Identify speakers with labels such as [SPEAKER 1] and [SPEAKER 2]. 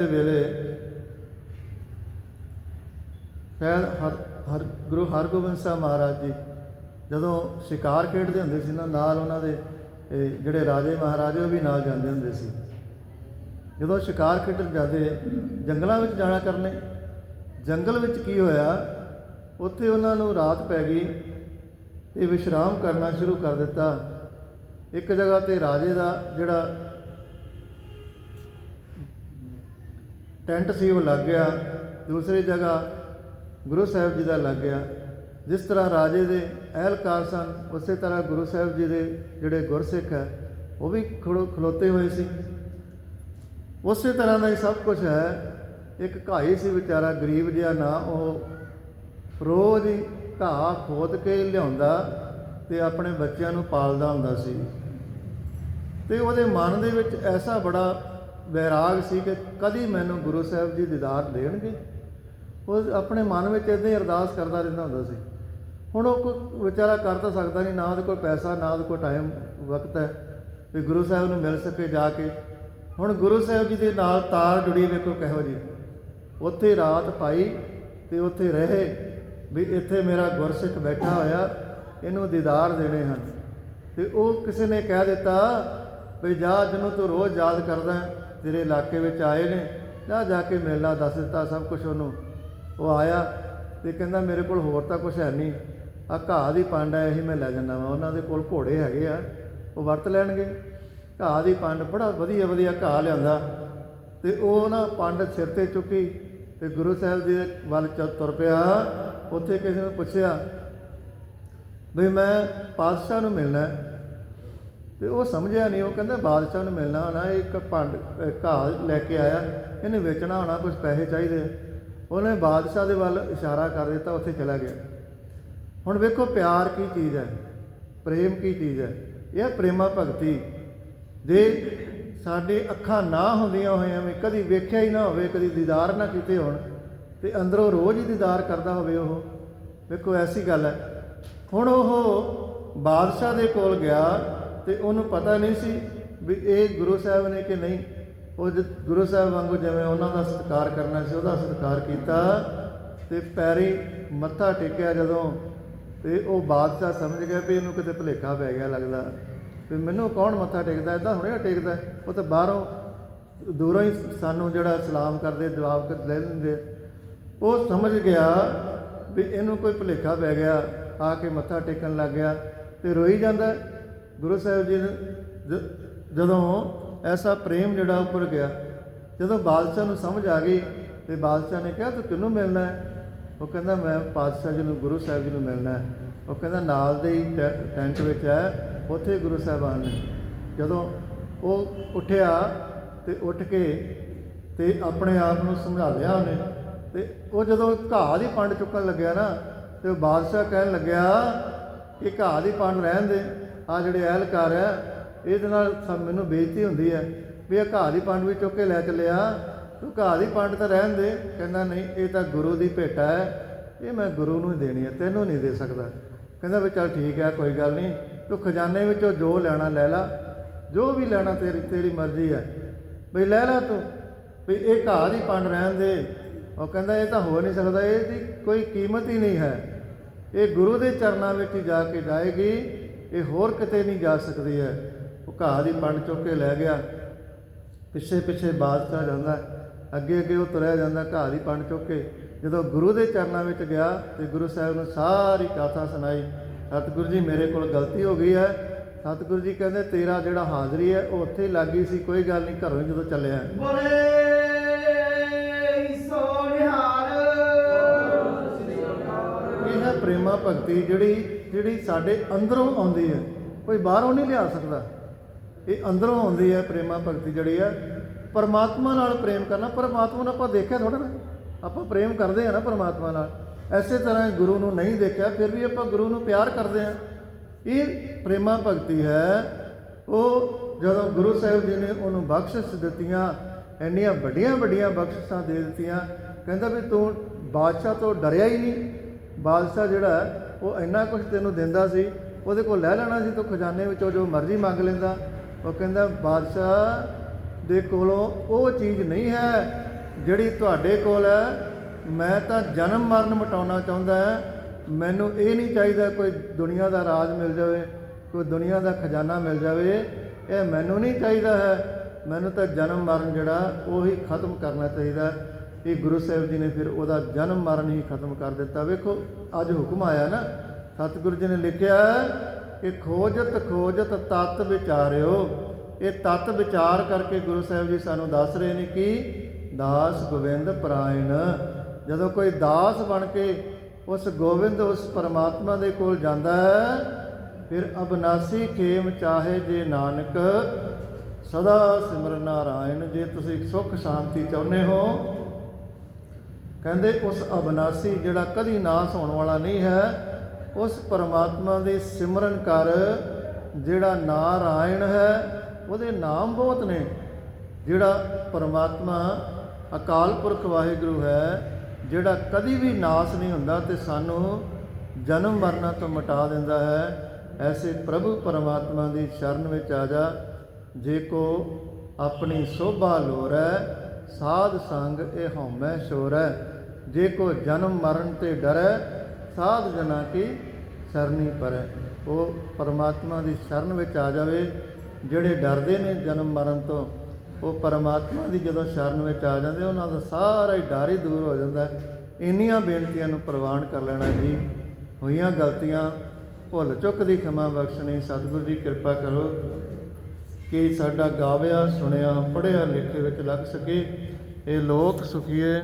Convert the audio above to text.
[SPEAKER 1] ਦੇ ਵੇਲੇ ਸ਼ਾਇਦ ਹਰ ਹਰ, ਗੁਰੂ ਹਰਗੋਬਿੰਦ ਸਾਹਿਬ ਮਹਾਰਾਜ ਜੀ ਜਦੋਂ ਸ਼ਿਕਾਰ ਖੇਡਦੇ ਹੁੰਦੇ ਸੀ ਨਾ, ਨਾਲ ਉਹਨਾਂ ਦੇ ਜਿਹੜੇ ਰਾਜੇ ਮਹਾਰਾਜੇ ਉਹ ਵੀ ਨਾਲ ਜਾਂਦੇ ਹੁੰਦੇ ਸੀ। ਜਦੋਂ ਸ਼ਿਕਾਰ ਖੇਡਣ ਜਾਂਦੇ, ਜੰਗਲਾਂ ਵਿੱਚ ਜਾਣਾ ਕਰਨੇ, ਜੰਗਲ ਵਿੱਚ ਕੀ ਹੋਇਆ, ਉੱਥੇ ਉਹਨਾਂ ਨੂੰ ਰਾਤ ਪੈ ਗਈ ਤੇ ਵਿਸ਼ਰਾਮ ਕਰਨਾ ਸ਼ੁਰੂ ਕਰ ਦਿੱਤਾ। ਇੱਕ ਜਗ੍ਹਾ ਤੇ ਰਾਜੇ ਦਾ ਜਿਹੜਾ ਟੈਂਟ ਸੀ ਉਹ ਲੱਗ ਗਿਆ, ਦੂਸਰੀ ਜਗ੍ਹਾ ਗੁਰੂ ਸਾਹਿਬ ਜੀ ਦਾ ਲੱਗ ਗਿਆ। ਜਿਸ ਤਰ੍ਹਾਂ ਰਾਜੇ ਦੇ ਅਹਿਲਕਾਰ ਸਨ, ਉਸੇ ਤਰ੍ਹਾਂ ਗੁਰੂ ਸਾਹਿਬ ਜੀ ਦੇ ਜਿਹੜੇ ਗੁਰਸਿੱਖ ਹੈ, ਉਹ ਵੀ ਖੜੋ ਖਲੋਤੇ ਹੋਏ ਸੀ। ਉਸੇ ਤਰ੍ਹਾਂ ਦਾ ਹੀ ਸਭ ਕੁਝ ਹੈ। ਇੱਕ ਘਾਈ ਸੀ ਵਿਚਾਰਾ, ਗਰੀਬ ਜਿਹਾ ਨਾ, ਉਹ ਰੋਜ਼ ਹੀ ਘਾਹ ਖੋਦ ਕੇ ਲਿਆਉਂਦਾ ਤੇ ਆਪਣੇ ਬੱਚਿਆਂ ਨੂੰ ਪਾਲਦਾ ਹੁੰਦਾ ਸੀ। ਤੇ ਉਹਦੇ ਮਨ ਦੇ ਵਿੱਚ ਐਸਾ ਬੜਾ ਵੈਰਾਗ ਸੀ ਕਿ ਕਦੀ ਮੈਨੂੰ ਗੁਰੂ ਸਾਹਿਬ ਜੀ ਦੀਦਾਰ ਦੇਣਗੇ। ਉਹ ਆਪਣੇ ਮਨ ਵਿੱਚ ਇਦਾਂ ਹੀ ਅਰਦਾਸ ਕਰਦਾ ਰਹਿੰਦਾ ਹੁੰਦਾ ਸੀ। ਹੁਣ ਉਹ ਕੋਈ ਵਿਚਾਰਾ ਕਰ ਤਾਂ ਸਕਦਾ ਨਹੀਂ ਨਾ ਉਹਦੇ ਕੋਲ ਪੈਸਾ ਨਾ ਉਹਦੇ ਕੋਲ ਟਾਈਮ ਵਕਤ ਹੈ ਵੀ ਗੁਰੂ ਸਾਹਿਬ ਨੂੰ ਮਿਲ ਸਕੇ ਜਾ ਕੇ। ਹੁਣ ਗੁਰੂ ਸਾਹਿਬ ਜੀ ਦੇ ਨਾਲ ਤਾਰ ਜੁੜੀ ਵੇਖੋ ਕਿਹੋ ਜੀ ਉੱਥੇ ਰਾਤ ਪਾਈ ਤੇ ਉੱਥੇ ਰਹੇ ਵੀ ਇੱਥੇ ਮੇਰਾ ਗੁਰਸਿੱਖ ਬੈਠਾ ਹੋਇਆ ਇਹਨੂੰ ਦੀਦਾਰ ਦੇਣੇ ਹਨ। ਤੇ ਉਹ ਕਿਸੇ ਨੇ ਕਹਿ ਦਿੱਤਾ ਵੀ ਜਾ ਜਿਹਨੂੰ ਤੂੰ ਰੋਜ਼ ਯਾਦ ਕਰਦਾ। ਹੈ, ਤੇਰੇ ਇਲਾਕੇ ਵਿੱਚ ਆਏ ਨੇ, ਜਾ ਜਾ ਕੇ ਮਿਲਣਾ ਦੱਸ ਦਿੱਤਾ ਸਭ ਕੁਝ ਉਹਨੂੰ। ਉਹ ਆਇਆ ਤੇ ਕਹਿੰਦਾ ਮੇਰੇ ਕੋਲ ਹੋਰ ਤਾਂ ਕੁਝ ਹੈ ਨਹੀਂ। ਆ ਘਾਹ ਦੀ ਪੰਡ ਹੈ, ਇਹੀ ਮੈਂ ਲੈ ਜਾਂਦਾ ਵਾਂ। ਉਹਨਾਂ ਦੇ ਕੋਲ ਘੋੜੇ ਹੈਗੇ ਆ, ਉਹ ਵਰਤ ਲੈਣਗੇ। ਘਾਹ ਦੀ ਪੰਡ ਬੜਾ ਵਧੀਆ ਵਧੀਆ ਘਾਹ ਲਿਆਂਦਾ। ਤੇ ਉਹ ਨਾ ਪੰਡ ਸਿਰ ਤੇ ਚੁੱਕੀ ਤੇ ਗੁਰੂ ਸਾਹਿਬ ਜੀ ਦੇ ਵੱਲ ਚ ਤੁਰ ਪਿਆ। ਉੱਥੇ ਕਿਸੇ ਨੂੰ ਪੁੱਛਿਆ ਵੀ ਮੈਂ ਪਾਤਸ਼ਾਹ ਨੂੰ ਮਿਲਣਾ ਤੇ ਉਹ ਸਮਝਿਆ ਨਹੀਂ, ਉਹ ਕਹਿੰਦਾ ਬਾਦਸ਼ਾਹ ਨੂੰ ਮਿਲਣਾ ਹੋਣਾ ਇਹ ਇੱਕ ਭੰਡ ਅਹ ਘਾਹ ਲੈ ਕੇ ਆਇਆ, ਇਹਨੇ ਵੇਚਣਾ ਹੋਣਾ ਕੁਝ ਪੈਸੇ ਚਾਹੀਦੇ ਉਹਨੇ ਬਾਦਸ਼ਾਹ ਦੇ ਵੱਲ ਇਸ਼ਾਰਾ ਕਰ ਦਿੱਤਾ, ਉੱਥੇ ਚਲਾ ਗਿਆ। ਹੁਣ ਵੇਖੋ ਪਿਆਰ ਕੀ ਚੀਜ਼ ਹੈ, ਪ੍ਰੇਮ ਕੀ ਚੀਜ਼ ਹੈ, ਇਹ ਹੈ ਪ੍ਰੇਮਾ ਭਗਤੀ। ਜੇ ਸਾਡੇ ਅੱਖਾਂ ਨਾ ਹੁੰਦੀਆਂ ਹੋਈਆਂ ਵੀ, ਕਦੀ ਵੇਖਿਆ ਹੀ ਨਾ ਹੋਵੇ, ਕਦੀ ਦੀਦਾਰ ਨਾ ਕੀਤੇ ਹੋਣ, ਤੇ ਅੰਦਰੋਂ ਰੋਜ਼ ਹੀ ਦੀਦਾਰ ਕਰਦਾ ਹੋਵੇ ਉਹ। ਵੇਖੋ, ਐਸੀ ਗੱਲ ਹੈ। ਹੁਣ ਉਹ ਬਾਦਸ਼ਾਹ ਦੇ ਕੋਲ ਗਿਆ ਤੇ ਉਹਨੂੰ ਪਤਾ ਨਹੀਂ ਸੀ ਵੀ ਇਹ ਗੁਰੂ ਸਾਹਿਬ ਨੇ ਕਿ ਨਹੀਂ। ਉਹ ਜ- ਗੁਰੂ ਸਾਹਿਬ ਵਾਂਗੂ ਜਿਵੇਂ ਉਹਨਾਂ ਦਾ ਸਤਿਕਾਰ ਕਰਨਾ ਸੀ, ਉਹਦਾ ਸਤਿਕਾਰ ਕੀਤਾ ਤੇ ਪੈਰੀ ਮੱਥਾ ਟੇਕਿਆ ਜਦੋਂ ਤੇ ਉਹ ਬਾਦਸ਼ਾਹ ਸਮਝ ਗਿਆ ਵੀ ਇਹਨੂੰ ਕਿਤੇ ਭੁਲੇਖਾ ਪੈ ਗਿਆ ਲੱਗਦਾ। ਵੀ ਮੈਨੂੰ ਕੌਣ ਮੱਥਾ ਟੇਕਦਾ ਇਦਾਂ ਹੁਣੇ ਟੇਕਦਾ। ਉਹ ਤਾਂ ਬਾਹਰੋਂ ਦੂਰੋਂ ਹੀ ਸਾਨੂੰ ਜਿਹੜਾ ਸਲਾਮ ਕਰਦੇ, ਜਵਾਬ ਕਰ ਲੈ ਲੈਂਦੇ ਉਹ ਸਮਝ ਗਿਆ ਵੀ ਇਹਨੂੰ ਕੋਈ ਭੁਲੇਖਾ ਪੈ ਗਿਆ, ਆ ਕੇ ਮੱਥਾ ਟੇਕਣ ਲੱਗ ਗਿਆ ਤੇ ਰੋਈ ਜਾਂਦਾ। ਗੁਰੂ ਸਾਹਿਬ ਜੀ ਜਦੋਂ ਐਸਾ ਪ੍ਰੇਮ ਜਿਹੜਾ ਉੱਪਰ ਗਿਆ, ਜਦੋਂ ਬਾਦਸ਼ਾਹ ਨੂੰ ਸਮਝ ਆ ਗਈ ਤੇ ਬਾਦਸ਼ਾਹ ਨੇ ਕਿਹਾ, ਤੂੰ ਕਿਹਨੂੰ ਮਿਲਣਾ ਹੈ? ਉਹ ਕਹਿੰਦਾ, ਮੈਂ ਪਾਤਸ਼ਾਹ ਜੀ ਨੂੰ, ਗੁਰੂ ਸਾਹਿਬ ਜੀ ਨੂੰ ਮਿਲਣਾ ਹੈ। ਉਹ ਕਹਿੰਦਾ, ਨਾਲ ਦੇ ਹੀ ਟੈ- ਟੈਂਟ ਵਿੱਚ ਹੈ, ਉੱਥੇ ਗੁਰੂ ਸਾਹਿਬਾਨ ਨੇ। ਜਦੋਂ ਉਹ ਉੱਠਿਆ ਤੇ ਉੱਠ ਕੇ ਤੇ ਆਪਣੇ ਆਪ ਨੂੰ ਸੰਭਾਲਿਆ ਉਹਨੇ, ਤੇ ਉਹ ਜਦੋਂ ਘਾਹ ਦੀ ਪੰਡ ਚੁੱਕਣ ਲੱਗਿਆ ਨਾ, ਤੇ ਉਹ ਬਾਦਸ਼ਾਹ ਕਹਿਣ ਲੱਗਿਆ ਕਿ ਘਾਹ ਦੀ ਪੰਡ ਰਹਿਣ ਦੇ। ਆ ਜਿਹੜੇ ਅਹਿਲਕਾਰ ਹੈ ਇਹਦੇ ਨਾਲ ਸਭ ਮੈਨੂੰ ਬੇਇੱਜ਼ਤੀ ਹੁੰਦੀ ਹੈ ਵੀ ਇਹ ਘਾਹ ਦੀ ਪੰਡ ਵੀ ਚੁੱਕ ਕੇ ਲੈ ਚੱਲਿਆ ਤੂੰ ਘਾਹ ਦੀ ਪੰਡ ਤਾਂ ਰਹਿਣ ਦੇ। ਕਹਿੰਦਾ ਨਹੀਂ, ਇਹ ਤਾਂ ਗੁਰੂ ਦੀ ਭੇਟਾ ਹੈ ਇਹ ਮੈਂ ਗੁਰੂ ਨੂੰ ਹੀ ਦੇਣੀ ਹੈ ਤੈਨੂੰ ਨਹੀਂ ਦੇ ਸਕਦਾ। ਕਹਿੰਦਾ ਵੀ ਚੱਲ ਠੀਕ ਹੈ ਕੋਈ ਗੱਲ ਨਹੀਂ। ਤੂੰ ਖਜ਼ਾਨੇ ਵਿੱਚੋਂ ਜੋ ਲੈਣਾ ਲੈ ਲੈ। ਜੋ ਵੀ ਲੈਣਾ ਤੇਰੀ ਤੇਰੀ ਮਰਜ਼ੀ ਹੈ ਬਈ ਲੈ ਲੈ ਤੂੰ। ਵੀ ਇਹ ਘਾਹ ਦੀ ਪੰਡ ਰਹਿਣ ਦੇ। ਉਹ ਕਹਿੰਦਾ ਇਹ ਤਾਂ ਹੋ ਨਹੀਂ ਸਕਦਾ, ਇਹਦੀ ਕੋਈ ਕੀਮਤ ਹੀ ਨਹੀਂ ਹੈ। ਇਹ ਗੁਰੂ ਦੇ ਚਰਨਾਂ ਵਿੱਚ ਹੀ ਜਾ ਕੇ ਜਾਏਗੀ। ਇਹ ਹੋਰ ਕਿਤੇ ਨਹੀਂ ਜਾ ਸਕਦੀ ਹੈ। ਉਹ ਘਾਹ ਦੀ ਪੰਡ ਚੁੱਕ ਕੇ ਲੈ ਗਿਆ। ਪਿੱਛੇ ਪਿੱਛੇ ਬਾਦਸ਼ਾਹ ਜਾਂਦਾ। ਅੱਗੇ ਅੱਗੇ ਉਹ ਤੁਰਿਆ ਜਾਂਦਾ ਘਾਹ ਦੀ ਪੰਡ ਚੁੱਕ ਕੇ। ਜਦੋਂ ਗੁਰੂ ਦੇ ਚਰਨਾਂ ਵਿੱਚ ਗਿਆ ਤੇ ਗੁਰੂ ਸਾਹਿਬ ਨੂੰ ਸਾਰੀ ਕਥਾ ਸੁਣਾਈ ਸਤਿਗੁਰੂ ਜੀ ਮੇਰੇ ਕੋਲ ਗਲਤੀ ਹੋ ਗਈ ਹੈ। ਸਤਿਗੁਰੂ ਜੀ ਕਹਿੰਦੇ ਤੇਰਾ ਜਿਹੜਾ ਹਾਜ਼ਰੀ ਹੈ ਉਹ ਉੱਥੇ ਹੀ ਲੱਗੀ ਸੀ। ਕੋਈ ਗੱਲ ਨਹੀਂ ਘਰੋਂ ਜਦੋਂ ਚੱਲਿਆ
[SPEAKER 2] ਬੋਲੇ ਸੋਨਿਹਾਰ
[SPEAKER 1] ਇਹ ਹੈ ਪ੍ਰੇਮਾ ਭਗਤੀ ਜਿਹੜੀ ਜਿਹੜੀ ਸਾਡੇ ਅੰਦਰੋਂ ਆਉਂਦੀ ਹੈ, ਕੋਈ ਬਾਹਰੋਂ ਨਹੀਂ ਲਿਆ ਸਕਦਾ। ਇਹ ਅੰਦਰੋਂ ਆਉਂਦੀ ਹੈ ਪ੍ਰੇਮਾ ਭਗਤੀ ਜਿਹੜੀ ਹੈ, ਪਰਮਾਤਮਾ ਨਾਲ ਪ੍ਰੇਮ ਕਰਨਾ, ਪਰਮਾਤਮਾ ਨੂੰ ਆਪਾਂ ਦੇਖਿਆ ਥੋੜਾ ਨਾ। ਆਪਾਂ ਪ੍ਰੇਮ ਕਰਦੇ ਆ ਨਾ ਪਰਮਾਤਮਾ ਨਾਲ। ਐਸੇ ਤਰ੍ਹਾਂ ਗੁਰੂ ਨੂੰ ਨਹੀਂ ਦੇਖਿਆ, ਫਿਰ ਵੀ ਆਪਾਂ ਗੁਰੂ ਨੂੰ ਪਿਆਰ ਕਰਦੇ ਆ ਇਹ ਪ੍ਰੇਮਾ ਭਗਤੀ ਹੈ, ਉਹ ਜਦੋਂ ਗੁਰੂ ਸਾਹਿਬ ਜੀ ਨੇ ਉਹਨੂੰ ਬਖਸ਼ਿਸ਼ ਦਿੱਤੀਆਂ, ਇੰਨੀਆਂ ਵੱਡੀਆਂ ਵੱਡੀਆਂ ਬਖਸ਼ਿਸ਼ਾਂ ਦੇ ਦਿੱਤੀਆਂ, ਕਹਿੰਦਾ ਵੀ ਤੂੰ ਬਾਦਸ਼ਾਹ ਤੋਂ ਡਰਿਆ ਹੀ ਨਹੀਂ। ਬਾਦਸ਼ਾਹ ਜਿਹੜਾ ਉਹ ਇੰਨਾ ਕੁਝ ਤੈਨੂੰ ਦਿੰਦਾ ਸੀ, ਉਹਦੇ ਕੋਲ ਲੈ ਲੈਣਾ ਸੀ ਤੂੰ ਖਜ਼ਾਨੇ ਵਿੱਚੋਂ ਜੋ ਮਰਜ਼ੀ ਮੰਗ ਲੈਂਦਾ। ਉਹ ਕਹਿੰਦਾ, ਬਾਦਸ਼ਾਹ, ਦੇ ਕੋਲੋਂ ਉਹ ਚੀਜ਼ ਨਹੀਂ ਹੈ ਜਿਹੜੀ ਤੁਹਾਡੇ ਕੋਲ ਹੈ। ਮੈਂ ਤਾਂ ਜਨਮ ਮਰਨ ਮਿਟਾਉਣਾ ਚਾਹੁੰਦਾ ਮੈਨੂੰ ਇਹ ਨਹੀਂ ਚਾਹੀਦਾ ਕੋਈ ਦੁਨੀਆ ਦਾ ਰਾਜ ਮਿਲ ਜਾਵੇ, ਕੋਈ ਦੁਨੀਆ ਦਾ ਖਜ਼ਾਨਾ ਮਿਲ ਜਾਵੇ। ਇਹ ਮੈਨੂੰ ਨਹੀਂ ਚਾਹੀਦਾ ਹੈ। ਮੈਨੂੰ ਤਾਂ ਜਨਮ ਮਰਨ ਜਿਹੜਾ, ਉਹੀ ਖਤਮ ਕਰਨਾ ਚਾਹੀਦਾ ਇਹ ਗੁਰੂ ਸਾਹਿਬ ਜੀ ਨੇ ਫਿਰ ਉਹਦਾ ਜਨਮ ਮਰਨ ਹੀ ਖਤਮ ਕਰ ਦਿੱਤਾ। ਵੇਖੋ, ਅੱਜ ਹੁਕਮ ਆਇਆ ਨਾ, ਸਤਿਗੁਰੂ ਜੀ ਨੇ ਲਿਖਿਆ ਕਿ ਖੋਜਤ ਖੋਜਤ ਤਤ ਵਿਚਾਰਿਓ। ਇਹ ਤਤ ਵਿਚਾਰ ਕਰਕੇ ਗੁਰੂ ਸਾਹਿਬ ਜੀ ਸਾਨੂੰ ਦੱਸ ਰਹੇ ਨੇ ਕਿ ਦਾਸ ਗੋਬਿੰਦ ਪਰਾਇਣ। ਜਦੋਂ ਕੋਈ ਦਾਸ ਬਣ ਕੇ ਉਸ ਗੋਬਿੰਦ, ਉਸ ਪਰਮਾਤਮਾ ਦੇ ਕੋਲ ਜਾਂਦਾ ਹੈ, ਫਿਰ ਅਬਨਾਸੀ ਖੇਮ ਚਾਹੇ ਜੇ ਨਾਨਕ, ਸਦਾ ਸਿਮਰ ਨਾਰਾਇਣ। ਜੇ ਤੁਸੀਂ ਸੁਖ ਸ਼ਾਂਤੀ ਚਾਹੁੰਦੇ ਹੋ ਕਹਿੰਦੇ ਉਸ ਅਬਨਾਸੀ ਜਿਹੜਾ ਕਦੀ ਨਾਸ ਹੋਣ ਵਾਲਾ ਨਹੀਂ ਹੈ, ਉਸ ਪਰਮਾਤਮਾ ਦੇ ਸਿਮਰਨ ਕਰ ਜਿਹੜਾ ਨਾਰਾਇਣ ਹੈ, ਉਹਦੇ ਨਾਮ ਬਹੁਤ ਨੇ। ਜਿਹੜਾ ਪਰਮਾਤਮਾ ਅਕਾਲ ਪੁਰਖ ਵਾਹਿਗੁਰੂ ਹੈ, ਜਿਹੜਾ ਕਦੀ ਵੀ ਨਾਸ ਨਹੀਂ ਹੁੰਦਾ ਤੇ ਸਾਨੂੰ ਜਨਮ ਮਰਨਾ ਤੋਂ ਮਿਟਾ ਦਿੰਦਾ ਹੈ, ਐਸੇ ਪ੍ਰਭੂ ਪਰਮਾਤਮਾ ਦੀ ਸ਼ਰਨ ਵਿੱਚ ਆ ਜਾ। ਜੇ ਕੋ ਆਪਣੀ ਸੋਭਾ ਲੋਰੈ, ਸਾਧ ਸੰਗ ਇਹ ਹਉਮੈ ਸ਼ੋਰੈ। ਜੇ ਕੋ ਜਨਮ ਮਰਨ ਤੇ ਡਰੈ, ਸਾਧ ਜਨਾ ਕੀ ਸਰਨੀ ਪਰੈ। ਉਹ ਪਰਮਾਤਮਾ ਦੀ ਸ਼ਰਨ ਵਿੱਚ ਆ ਜਾਵੇ, ਜਿਹੜੇ ਡਰਦੇ ਨੇ ਜਨਮ ਮਰਨ ਤੋਂ, ਉਹ ਪਰਮਾਤਮਾ ਦੀ ਜਦੋਂ ਸ਼ਰਨ ਵਿੱਚ ਆ ਜਾਂਦੇ, ਉਹਨਾਂ ਦਾ ਸਾਰਾ ਹੀ ਡਰ ਹੀ ਦੂਰ ਹੋ ਜਾਂਦਾ। ਇੰਨੀਆਂ ਬੇਨਤੀਆਂ ਨੂੰ ਪ੍ਰਵਾਨ ਕਰ ਲੈਣਾ ਜੀ। ਹੋਈਆਂ ਗਲਤੀਆਂ, ਭੁੱਲ ਚੁੱਕ ਦੀ ਖਿਮਾ ਬਖਸ਼ਣੀ, ਸਤਿਗੁਰੂ ਦੀ ਕਿਰਪਾ ਕਰੋ ਕਿ ਸਾਡਾ ਗਾਵਿਆ, ਸੁਣਿਆ, ਪੜ੍ਹਿਆ, ਲਿਖੇ ਵਿੱਚ ਲੱਗ ਸਕੇ। ਇਹ ਲੋਕ ਸੁਖੀਏ।